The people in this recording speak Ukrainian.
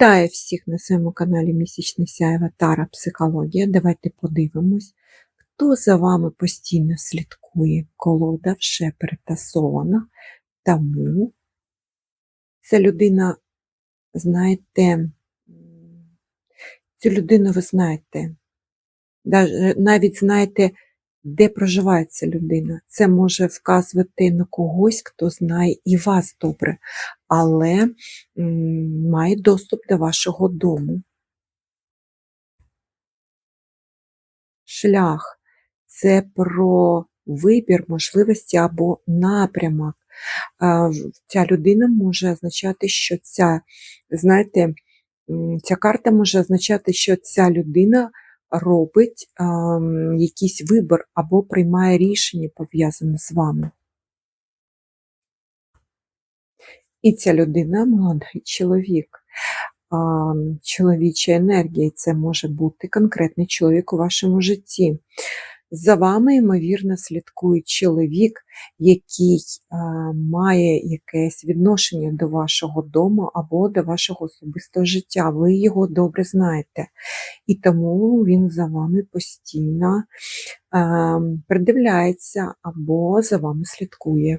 Вітаю всіх на своєму каналі Місячне Сяєва Тара Психологія. Давайте подивимось, хто за вами постійно слідкує. Колода вже перетасована, тому ця людина, знаєте, цю людину ви знаєте, навіть знаєте, де проживає ця людина. Це може вказувати на когось, хто знає і вас добре, але має доступ до вашого дому. Шлях це про вибір, можливості або напрямок. Ця людина може означати, що ця, знаєте, ця карта може означати, що ця людина робить ам, якийсь вибір або приймає рішення пов'язане з вами. І ця людина молодий чоловік. А, Чоловіча енергія, це може бути конкретний чоловік у вашому житті. За вами, ймовірно, слідкує чоловік, який а, має якесь відношення до вашого дому або до вашого особистого життя. Ви його добре знаєте. І тому він за вами постійно а, придивляється або за вами слідкує.